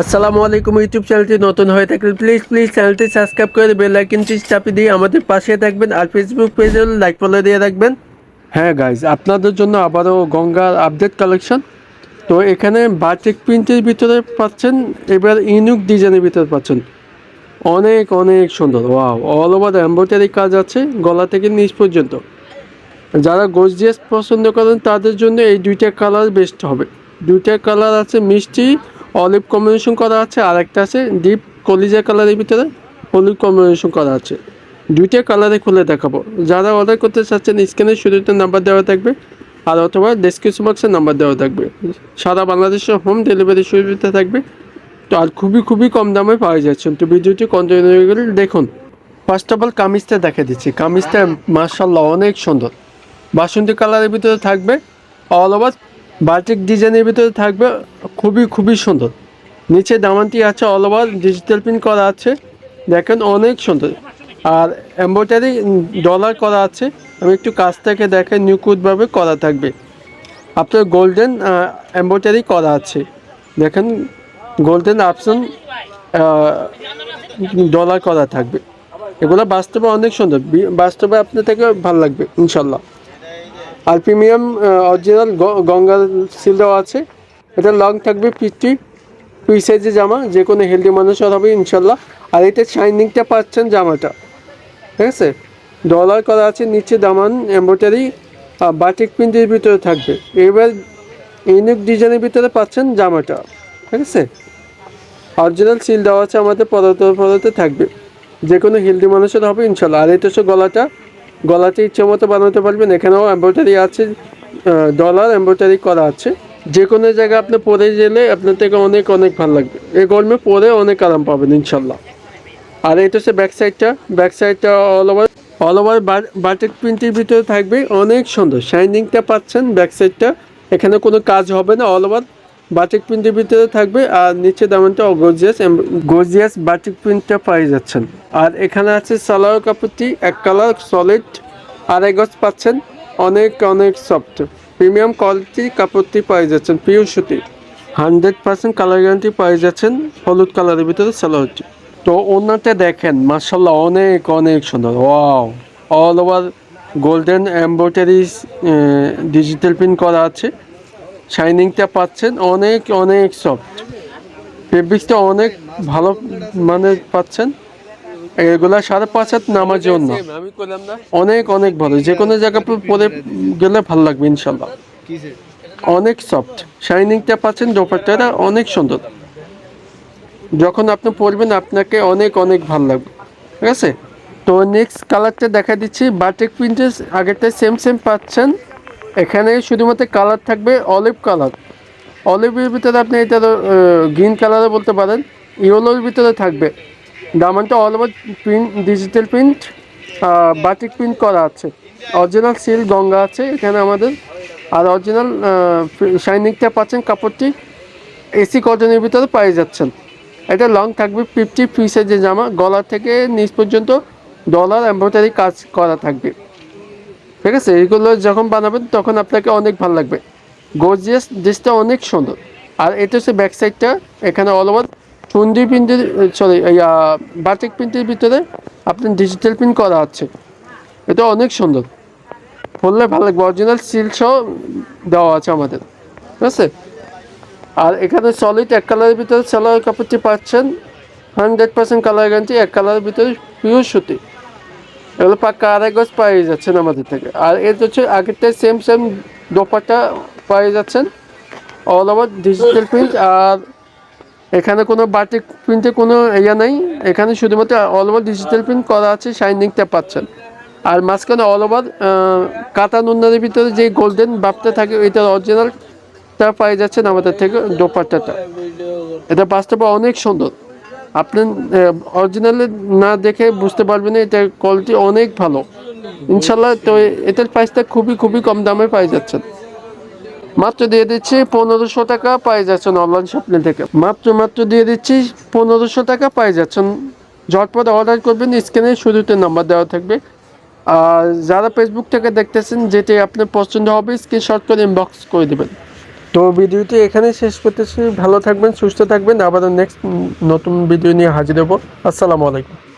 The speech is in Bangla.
আসসালামু আলাইকুম, ইউটিউব চ্যানেলটি নতুন হয়ে থাকলে প্লিজ প্লিজ চ্যানেলটি সাবস্ক্রাইব করে বেল আইকনটি চাপিয়ে দিয়ে আমাদের পাশে থাকবেন আর ফেসবুক পেজে লাইক ফলো দিয়ে রাখবেন। হ্যাঁ গাইজ আপনাদের জন্য আবারও গঙ্গার আপডেট কালেকশন তো এখানে বাটিক প্রিন্টের ভিতরে পাচ্ছেন, এবার ইউনিক ডিজাইনের ভিতরে পাচ্ছেন। অনেক অনেক সুন্দর ওয়াও অল ওভার এম্ব্রয়ডারি কাজ আছে, গলা থেকে নিচ পর্যন্ত। যারা গোজজিয়াস পছন্দ করেন, তাদের জন্য এই দুইটা কালার বেস্ট হবে। দুইটা কালার আছে মিষ্টি অলিভ কম্বিনেশন করা আছে আর একটা আছে, ডিপ কলিজা কালারের ভিতরে হলুদ কম্বিনেশন করা আছে। দুইটা কালারে খুলে দেখাবো। যারা অর্ডার করতে চাচ্ছেন, স্ক্রিনে শুরুতে নাম্বার দেওয়া থাকবে, আর অথবা ডেসক্রিপশন বক্সে নাম্বার দেওয়া থাকবে। সারা বাংলাদেশের হোম ডেলিভারি সুবিধা থাকবে। তো আর খুবই খুবই কম দামে পাওয়া যাচ্ছেন তো ভিডিওটি কন্টিনিউ করে দেখুন। ফার্স্ট অফ অল কামিজটা দেখা দিচ্ছি। কামিজটা মার্শাল্লাহ অনেক সুন্দর। বাসন্তী কালারের ভিতরে থাকবে। অল ওভার বাটিক ডিজাইনের ভিতরে থাকবে, খুবই খুবই সুন্দর। নিচে দামানটি আছে অল ওভার ডিজিটাল প্রিন্ট করা আছে। দেখেন অনেক সুন্দর। আর এম্ব্রয়ডারি ডলার করা আছে। আমি একটু কাছ থেকে দেখেন নিখুঁতভাবে করা থাকবে। আপনার গোল্ডেন এম্ব্রয়ডারি করা আছে। দেখেন গোল্ডেন অপশন ডলার করা থাকবে। এগুলো বাস্তবে অনেক সুন্দর। বাস্তবে আপনার থেকে ভালো লাগবে, ইনশাল্লাহ। আর প্রিমিয়াম অরিজিনাল গঙ্গা সিল দেওয়া আছে। এটা লং থাকবে ফিফটি ফ্রি সাইজের জামা, যে কোনো হেলদি মানুষের হবে, ইনশাল্লাহ। আর এটা শাইনিংটা পাচ্ছেন জামাটা। ঠিক আছে? ডলার করা আছে, নিচে দামান এম্ব্রয়ডারি বাটিক প্রিন্টের ভিতরে থাকবে। এবার ইউনিক ডিজাইনের ভিতরে পাচ্ছেন জামাটা। ঠিক আছে? অরিজিনাল সিল দেওয়া আছে আমাদের পদার্থ পদার্থে থাকবে। যে কোনো হেলদি মানুষের হবে, ইনশাল্লাহ। আর এটা হচ্ছে গলাটা। গলাতে ইচ্ছে মতো বানাতে পারবেন। এখানেও এম্ব্রয়ডারি আছে ডলার এম্ব্রয়ডারি করা আছে। যে কোনো জায়গায় আপনি পরে গেলে আপনার থেকে অনেক অনেক ভালো লাগবে। এই গরমে পরে অনেক আরাম পাবেন, ইনশাল্লাহ। আর এটা হচ্ছে ব্যাক সাইডটা ব্যাক সাইডটা all over all over batik প্রিন্টের ভিতরে থাকবে। অনেক সুন্দর। শাইনিংটা পাচ্ছেন ব্যাক সাইডটা এখানে কোনো কাজ হবে না অল ওভার বাটিক প্রিন্টের ভিতরে থাকবে আর নিচে দামানটা গর্জিয়াস গর্জিয়াস বাটিক প্রিন্টটা পাই যাচ্ছেন। আর এখানে আছে সালোয়ার কাপড়টি, এক কালার সলিড আড়াই গজ পাচ্ছেন। অনেক অনেক সফট প্রিমিয়াম কোয়ালিটি কাপড়টি পাই যাচ্ছেন পিওর সুতি। হান্ড্রেড পার্সেন্ট কালার গ্যারান্টি পাই যাচ্ছেন, হলুদ কালারের ভিতরে সালোয়ারটি। তো ওনারটা দেখেন মার্শাল্লাহ অনেক অনেক সুন্দর। Wow all over golden embroidery digital print করা আছে। শাইনিংটা পাচ্ছেন অনেক অনেক সফট ফেব্রিক্সটা অনেক ভালো মানের পাচ্ছেন। এগুলা সাড়ে পাঁচ হাত নামার জন্য। অনেক অনেক ভালো। যে কোনো জায়গা পরে গেলে ভালো লাগবে ইনশাল্লাহ। অনেক সফট শাইনিংটা পাচ্ছেন দোপাট্টাটা অনেক সুন্দর। যখন আপনি পরবেন আপনাকে অনেক অনেক ভালো লাগবে। ঠিক আছে? তো নেক্সট কালারটা দেখা দিচ্ছি। বাটিক প্রিন্টের আগেরটা সেম সেম পাচ্ছেন। এখানে শুধুমাত্র কালার থাকবে অলিভ কালার অলিভের ভিতরে আপনি এটা গ্রিন কালারও বলতে পারেন ইয়েলোর ভিতরে থাকবে। দামানটা all over print digital print batik print করা আছে। অরিজিনাল সিল গঙ্গা আছে এখানে আমাদের। আর অরিজিনাল শাইনিংটা পাচ্ছেন কাপড়টি এসি কটনের ভিতরে পেয়ে যাচ্ছেন। এটা লং থাকবে ফিফটি ফ্রি যে জামা। গলা থেকে নিচ পর্যন্ত ডলার এম্ব্রয়ডারি কাজ করা থাকবে। ঠিক আছে এইগুলো যখন বানাবেন তখন আপনাকে অনেক ভালো লাগবে। গর্জিয়াস ড্রেসটা অনেক সুন্দর। আর এটা হচ্ছে ব্যাক সাইডটা এখানে অল ওভার চুন্দি প্রিন্টের সরি বাটিক প্রিন্টের ভিতরে আপনার ডিজিটাল প্রিন্ট করা আছে। এটা অনেক সুন্দর। পরলে ভালো লাগবে। অরিজিনাল সিল সহ দেওয়া আছে আমাদের। ঠিক আছে? আর এখানে সলিড এক কালারের ভিতরে সালোয়ার কাপড়টি পাচ্ছেন। হান্ড্রেড পার্সেন্ট কালার গ্যারান্টি এক কালারের ভিতরে পিওর সুতি। এগুলো পাক্কা আড়াই গজ পেয়ে যাচ্ছেন আমাদের থেকে। আর এর হচ্ছে আগেরটাই সেম সেম দোপাটা পেয়ে যাচ্ছেন। অল ওভার ডিজিটাল প্রিন্ট আর এখানে কোনো বাটিক প্রিন্টে কোনো ইয়া নেই। এখানে শুধুমাত্র অল ওভার ডিজিটাল প্রিন্ট করা আছে শাইনিংটা পাচ্ছেন। আর মাঝখানে অল ওভার কাতা নুনের ভিতরে যে গোল্ডেন বাপটা থাকে এটার অরিজিনালটা পেয়ে যাচ্ছেন আমাদের থেকে দোপাট্টাটা। এটা বাস্তবে অনেক সুন্দর। আপনি অরিজিনালে না দেখে বুঝতে পারবেন এটা কোয়ালিটি অনেক ভালো। ইনশাল্লাহ তো এটার প্রাইসটা খুবই খুবই কম দামে পাই যাচ্ছেন মাত্র দিয়ে দিচ্ছি পনেরোশো টাকা পাই যাচ্ছেন অনলাইন শপিং থেকে। মাত্র মাত্র দিয়ে দিচ্ছি পনেরোশো টাকা পাই যাচ্ছেন ঝটপট অর্ডার করবেন স্ক্রিনে শুরুতে নাম্বার দেওয়া থাকবে। আর যারা ফেসবুক থেকে দেখতেছেন, যেটি আপনার পছন্দ হবে স্ক্রিনশট করে ইনবক্স করে দেবেন। তো ভিডিওটি এখানে শেষ করতেছি। ভালো থাকবেন, সুস্থ থাকবেন। আবার নেক্সট নতুন ভিডিও নিয়ে হাজির হব। আসসালামু আলাইকুম।